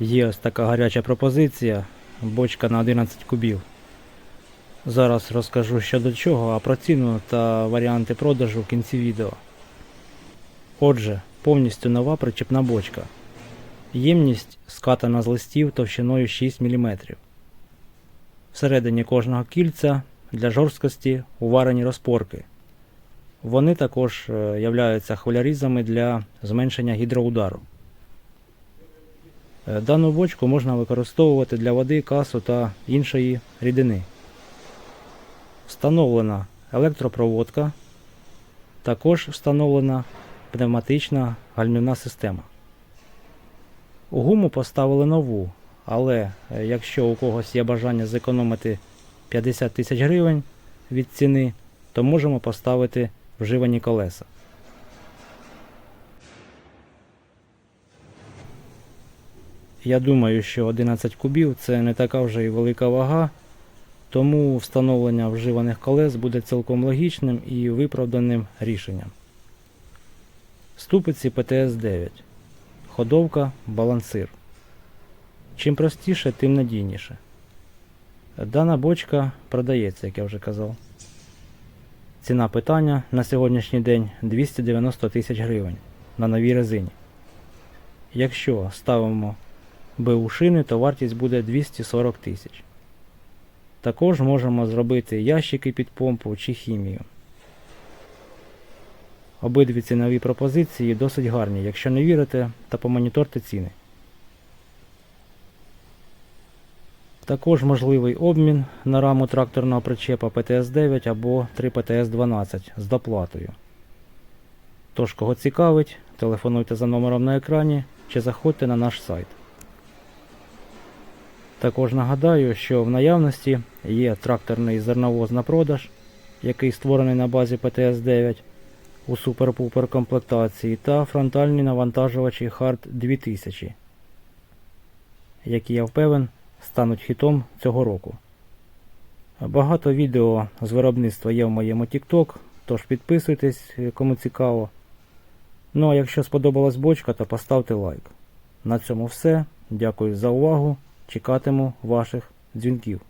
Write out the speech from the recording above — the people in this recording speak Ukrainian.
Є ось така гаряча пропозиція, бочка на 11 кубів. Зараз розкажу що до чого, а про ціну та варіанти продажу в кінці відео. Отже, повністю нова причепна бочка. Ємність скатана з листів товщиною 6 мм. Всередині кожного кільця для жорсткості уварені розпорки. Вони також е, являються хвилярізами для зменшення гідроудару. Е, Дану бочку можна використовувати для води, касу та іншої рідини. Встановлена електропроводка, також встановлена пневматична гальмівна система. У гуму поставили нову, але е, якщо у когось є бажання зекономити 50 тисяч гривень від ціни, то можемо поставити вживані колеса. Я думаю, що 11 кубів це не така вже і велика вага, тому встановлення вживаних колес буде цілком логічним і виправданим рішенням. Ступиці ПТС-9. Ходовка, балансир. Чим простіше, тим надійніше. Дана бочка продається, як я вже казав. Ціна питання на сьогоднішній день 290 тисяч гривень на новій резині. Якщо ставимо БУ шини, то вартість буде 240 тисяч. Також можемо зробити ящики під помпу чи хімію. Обидві цінові пропозиції досить гарні. Якщо не вірите, то помоніторте ціни. Також можливий обмін на раму тракторного причепа ПТС-9 або 3 ПТС-12 з доплатою. Тож, кого цікавить, телефонуйте за номером на екрані чи заходьте на наш сайт. Також нагадаю, що в наявності є тракторний зерновоз на продаж, який створений на базі ПТС-9 у супер-пупер комплектації та фронтальні навантажувачі Hard 2000, які я впевнен стануть хітом цього року. Багато відео з виробництва є в моєму TikTok, тож підписуйтесь, кому цікаво. Ну а якщо сподобалась бочка, то поставте лайк. На цьому все. Дякую за увагу. Чекатиму ваших дзвінків.